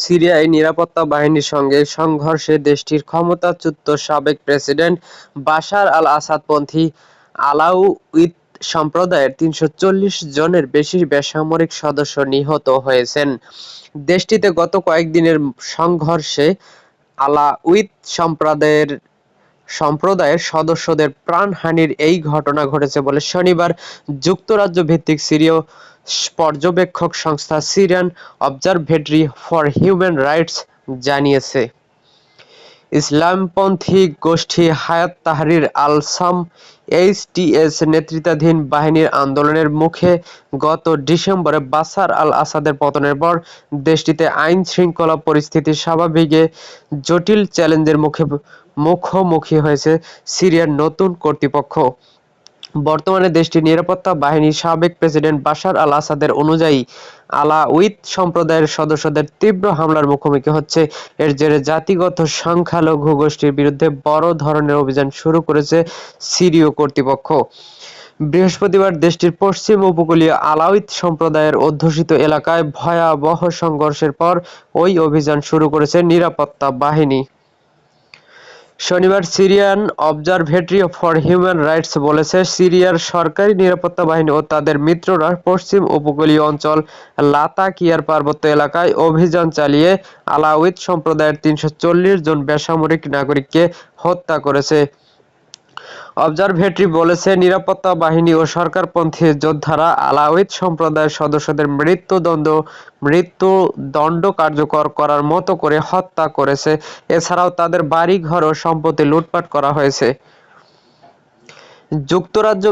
সিরিয়ায় নিরাপত্তা বাহিনীর সঙ্গে সংঘর্ষে দেশটির ক্ষমতাচ্যুত সাবেক প্রেসিডেন্ট বাশার আল আসাদপন্থী আলাউইত সম্প্রদায়ের তিনশো চল্লিশ জনের বেশি বেসামরিক সদস্য নিহত হয়েছেন। দেশটিতে গত কয়েকদিনের সংঘর্ষে আলাউইত সম্প্রদায়ের সম্প্রদায়ের সদস্যদের প্রাণহানির এই ঘটনা ঘটেছে বলে শনিবার যুক্তরাজ্য ভিত্তিক সিরীয় পর্যবেক্ষক সংস্থা Syrian Observatory for Human Rights জানিয়েছে। ইসলামপন্থী গোষ্ঠী হায়াত তাহরির আল-শাম এইচটিএস নেতৃত্বাধীন বাহিনীর আন্দোলনের মুখে গত ডিসেম্বরে বাসার আল-আসাদের পতনের পর দেশটিতে আইন-শৃঙ্খলা পরিস্থিতি স্বাভাবিকে, জটিল চ্যালেঞ্জের মুখে মুখোমুখি হয়েছে সিরিয়ার নতুন কর্তৃপক্ষ। বর্তমানে দেশটির নিরাপত্তা বাহিনী সাবেক প্রেসিডেন্ট বাশার আল-আসাদের অনুযায়ী আলাউইত সম্প্রদায়ের সদস্যদের তীব্র হামলার মুখোমুখি হচ্ছে। এর জেরে জাতিগত সংখ্যালঘু গোষ্ঠীর বিরুদ্ধে বড় ধরনের অভিযান শুরু করেছে সিরীয় কর্তৃপক্ষ। বৃহস্পতিবার দেশটির পশ্চিম উপকূলীয় আলাউইত সম্প্রদায়ের অধ্যুষিত এলাকায় ভয়াবহ সংঘর্ষের পর ওই অভিযান শুরু করেছে নিরাপত্তা বাহিনী। শনিবার Syrian Observatory for Human Rights বলেছে, সিরিয়ার সরকারি নিরাপত্তা বাহিনী ও তাদের মিত্ররা পশ্চিম উপকূলীয় অঞ্চল লাতাকিয়ার পার্বত্য এলাকায় অভিযান চালিয়ে আলাউইদ সম্প্রদায়ের তিনশো চল্লিশ জন বেসামরিক নাগরিককে হত্যা করেছে। অবজারভেটরি বলেছে, নিরাপত্তা বাহিনী ও সরকারপন্থী যোদ্ধারা আলাউইত সম্প্রদায়ের সদস্যদের মৃত্যুদণ্ড মৃত্যুদণ্ড কার্যকর করার মতো করে হত্যা করেছে। এছাড়াও তাদের বাড়িঘর ও সম্পত্তি লুটপাট করা হয়েছে। যুক্তরাজ্য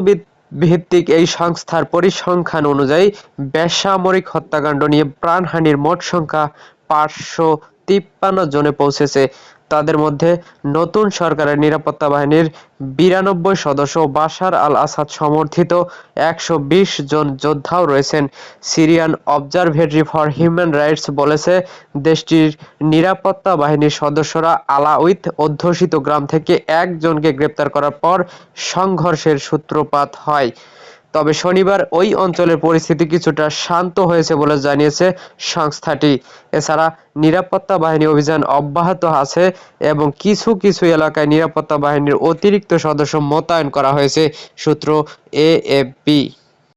ভিত্তিক এই সংস্থার পরিসংখ্যান অনুযায়ী, বেসামরিক হত্যাকাণ্ড নিয়ে প্রাণহানির মোট সংখ্যা পাঁচশো তিপ্পান্ন জনে পৌঁছেছে। তাদের মধ্যে নতুন সরকারের নিরাপত্তা বাহিনীর বিরানব্বই সদস্য বাশার আল-আসাদ সমর্থিত একশো বিশ জন যোদ্ধাও রয়েছেন। Syrian Observatory for Human Rights বলেছে, দেশটির নিরাপত্তা বাহিনীর সদস্যরা আলাউইত অধ্যুষিত গ্রাম থেকে একজনকে গ্রেপ্তার করার পর সংঘর্ষের সূত্রপাত হয়। তবে শনিবার ওই অঞ্চলের পরিস্থিতি কিছুটা শান্ত হয়েছে বলে জানিয়েছে সংস্থাটি। এছাড়া নিরাপত্তা বাহিনী অভিযান অব্যাহত আছে এবং কিছু কিছু এলাকায় নিরাপত্তা বাহিনীর অতিরিক্ত সদস্য মোতায়েন করা হয়েছে, সূত্র এএফপি।